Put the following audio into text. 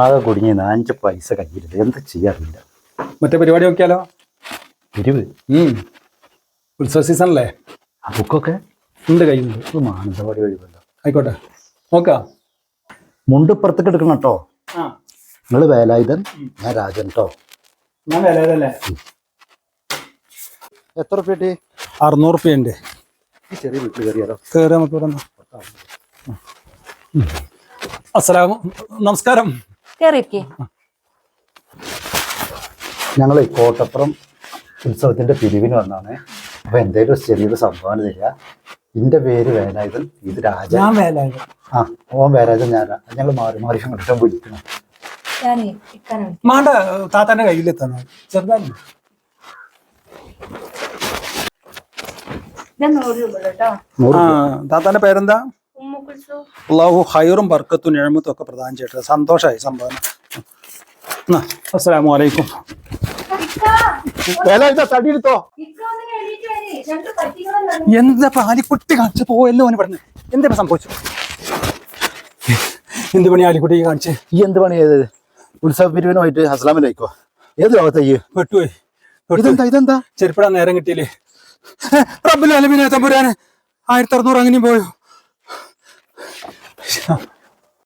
ആകെ കുടുങ്ങി അഞ്ച് പൈസ കയ്യിലില്ല. എന്ത് ചെയ്യാറില്ല. മറ്റേ പരിപാടി നോക്കിയാലോ? ഇരുവ് ഉം. ഉത്സവ സീസൺ അല്ലേ ആ ബുക്കൊക്കെ? ഉണ്ട് കയ്യിലുണ്ട്. മാനന്തവാടി ഒഴിവല്ലോ ആയിക്കോട്ടെ. നോക്കാം. മുണ്ട് പുറത്തേക്ക് എടുക്കണം കേട്ടോ നിങ്ങൾ വേലായുധൻ ഞാൻ രാജൻ കേട്ടോ ഞാൻ വേലായുധല്ലേ എത്ര റുപ്യ അറുന്നൂറ് റുപ്യ ഉണ്ട്. ചെറിയ വീട്ടിൽ കയറിയാലോ? കയറിയാൽ നമുക്ക് അസ്സലാമു നമസ്കാരം. കേറിയിരിക്കേ. ഞങ്ങൾ കോട്ടപ്പുറം ഉത്സവത്തിന്റെ പിരിവിന് വന്നാണ്. അപ്പൊ എന്തേലും ഒരു ചെറിയൊരു സംഭാവന തരിക. എന്റെ പേര് വേലായുധൻ ഇത് രാജൻ. ഞാൻ വേലായത് ആ ഓം വേലായുധൻ ഞാൻ ഞങ്ങൾ മാറി മാറി അങ്ങോട്ടും വിളിക്കണം. ഇക്കാനെ വിളിക്കാം. മാണ്ട താത്താന്റെ കയ്യിലെത്തണം ചെറുതായി. ഞാൻ നൂറ് രൂപ കേട്ടോ. ആ താത്താന്റെ പേരെന്താ? അള്ളാഹു ഹൈറും ബർക്കത്തും എഴുമത്തും ഒക്കെ പ്രദാനം ചെയ്യട്ടെ. സന്തോഷമായി സംഭവം. അസ്സലാമു അലൈക്കും. തടിയെടുത്തോ എന്താ ആലിക്കുട്ടി കാണിച്ചു പോയല്ലോ അവന് പറഞ്ഞു എന്താ സംഭവിച്ചു എന്ത് പണി ആലിക്കുട്ടി കാണിച്ച്? ഈ എന്ത് പണി ചെയ്തത് ഉത്സവ പിരിവിനുമായിട്ട് അസ്ലാമിലേക്കോ ഏത് ലോകത്താ ഈ? വെട്ടുപോയി ഇതെന്താ ഇതെന്താ? ചെരുപ്പിടാൻ നേരം കിട്ടിയില്ലേ? റബ്ബിൽ അലമിനെ തമ്പുരാന് ആയിരത്തി അറുന്നൂറ് അങ്ങനെയും പോയോ? 行。